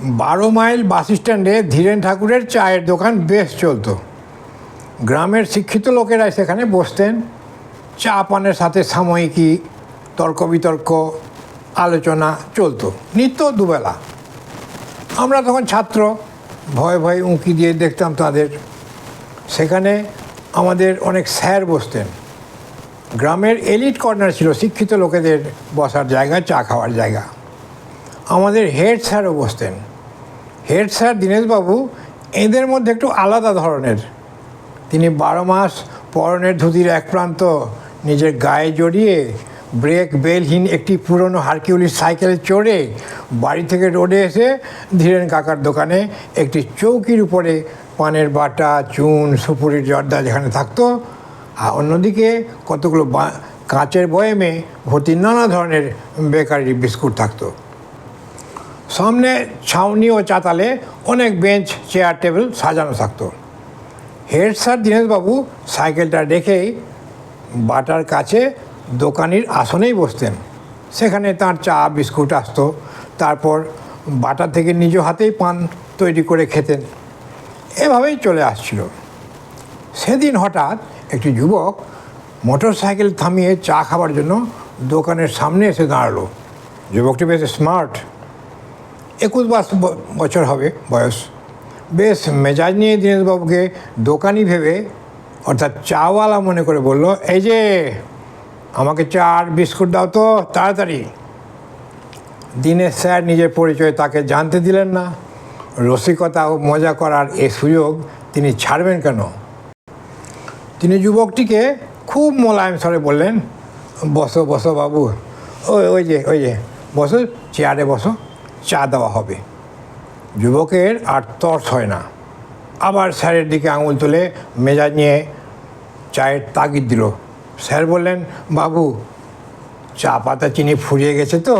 বারো মাইল বাস স্ট্যান্ডে ধীরেন ঠাকুরের চায়ের দোকান বেশ চলতো। গ্রামের শিক্ষিত লোকেরাই সেখানে বসতেন। চা পানের সাথে সাময়িকী তর্ক বিতর্ক আলোচনা চলতো, নিত্য দুবেলা। আমরা তখন ছাত্র, ভয়ে ভয়ে উঁকি দিয়ে দেখতাম তাদের। সেখানে আমাদের অনেক স্যার বসতেন। গ্রামের এলিট কর্নার ছিল শিক্ষিত লোকেদের বসার জায়গা, চা খাওয়ার জায়গা। আমাদের হেড স্যারও বসতেন। হেড স্যার দীনেশবাবু, এদের মধ্যে একটু আলাদা ধরনের। তিনি বারো মাস পরনের ধুতির এক প্রান্ত নিজের গায়ে জড়িয়ে ব্রেক বেলহীন একটি পুরনো হারকিউলিস সাইকেলে চড়ে বাড়ি থেকে রোডে এসে ধীরেন কাকার দোকানে একটি চৌকির উপরে পানের বাটা, চুন, সুপুরির জর্দা যেখানে থাকতো, আর অন্যদিকে কতগুলো কাঁচের বয়েমে ভর্তি নানা ধরনের বেকারি বিস্কুট থাকতো। সামনে ছাউনি ও চাতালে অনেক বেঞ্চ, চেয়ার, টেবিল সাজানো থাকতো। হেড স্যার দীনেশবাবু সাইকেলটা রেখেই বাটার কাছে দোকানির আসনেই বসতেন। সেখানে তার চা, বিস্কুট আসতো। তারপর বাটার থেকে নিজ হাতেই পান তৈরি করে খেতেন। এভাবেই চলে আসছিল। সেদিন হঠাৎ একটি যুবক মোটর সাইকেল থামিয়ে চা খাবার জন্য দোকানের সামনে এসে দাঁড়াল। যুবকটি বেশ স্মার্ট একুশ বাস বছর হবে বয়স। বেশ মেজাজ নিয়ে দীনেশবাবুকে দোকানি ভেবে, অর্থাৎ চাওয়ালা মনে করে বলল, এই যে, আমাকে চা আর বিস্কুট দাও তো, তাড়াতাড়ি। দিনের স্যার নিজের পরিচয় তাকে জানতে দিলেন না। রসিকতা ও মজা করার এ সুযোগ তিনি ছাড়বেন কেন? তিনি যুবকটিকে খুব মোলায়েম স্বরে বললেন, বসো বসো বাবু। ওই ওই যে ওই যে, বসো, চেয়ারে বসো। চা দেওয়া হবে। যুবকের আর তর্স হয় না। আবার স্যারের দিকে আঙুল তুলে মেজাজ নিয়ে চায়ের তাগিদ দিল। স্যার বললেন, বাবু, চা পাতা চিনি ফুরিয়ে গেছে তো,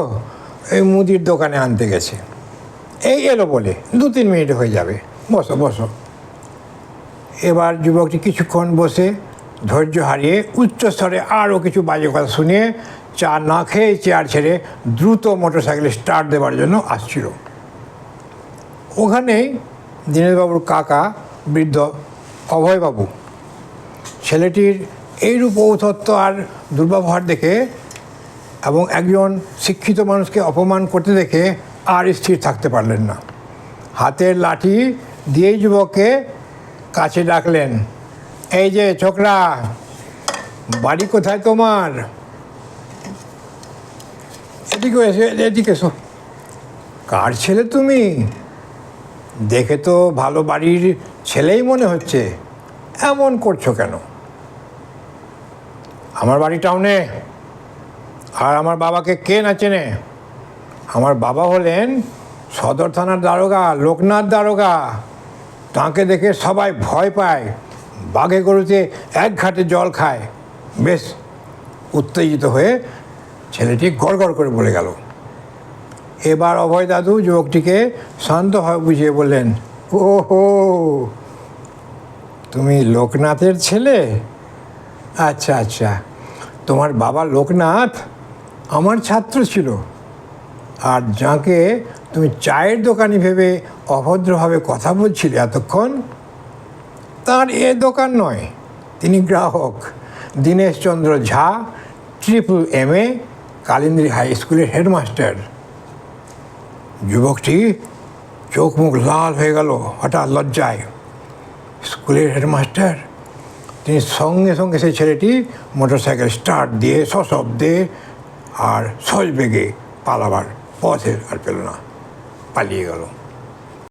এই মুদির দোকানে আনতে গেছে। এই এলো বলে, দু তিন মিনিট হয়ে যাবে। বসো বসো। এবার যুবকটি কিছুক্ষণ বসে ধৈর্য হারিয়ে উচ্চস্তরে আরও কিছু বাজে কথা শুনিয়ে চা না খেয়ে চেয়ার ছেড়ে দ্রুত মোটরসাইকেলে স্টার্ট দেওয়ার জন্য আসছিল। ওখানেই দীনেশবাবুর কাকা, বৃদ্ধ অভয়বাবু, ছেলেটির এইরূপ ঔথত্ব আর দুর্ব্যবহার দেখে এবং একজন শিক্ষিত মানুষকে অপমান করতে দেখে আর স্থির থাকতে পারলেন না। হাতের লাঠি দিয়েই যুবককে কাছে ডাকলেন, এই যে ছোকরা, বাড়ি কোথায় তোমার? এদিকে এসে, এদিকে এসো। কার ছেলে তুমি? দেখে তো ভালো বাড়ির ছেলেই মনে হচ্ছে। এমন করছ কেন? আমার বাড়ি টাউনে। আর আমার বাবাকে কে না চেনে? আমার বাবা হলেন সদর থানার দারোগা, লোকনাথ দারোগা। তাঁকে দেখে সবাই ভয় পায়। বাঘে গরুতে এক ঘাটে জল খায়। বেশ, উত্তেজিত হয়ে ছেলেটি গড় গড় করে বলে গেল। এবার অভয় দাদু যুবকটিকে শান্ত বুঝিয়ে বললেন ও হো তুমি লোকনাথের ছেলে? আচ্ছা আচ্ছা তোমার বাবা লোকনাথ আমার ছাত্র ছিল। আর যাকে তুমি চায়ের দোকানি ভেবে অভদ্রভাবে কথা বলছিলে এতক্ষণ, তার এ দোকান নয়, তিনি গ্রাহক। Dineshchandra Jha triple M A Kalindri high স্কুলের হেডমাস্টার। যুবকটি চোখ মুখ লাল হয়ে গেল, হঠাৎ লজ্জায়। স্কুলের হেডমাস্টার, তিনি সঙ্গে সঙ্গে সেই ছেলেটি মোটরসাইকেল স্টার্ট দিয়ে সশব্দে আর সজবেগে পালাবার পথে আর পেল না, পালিয়ে গেল।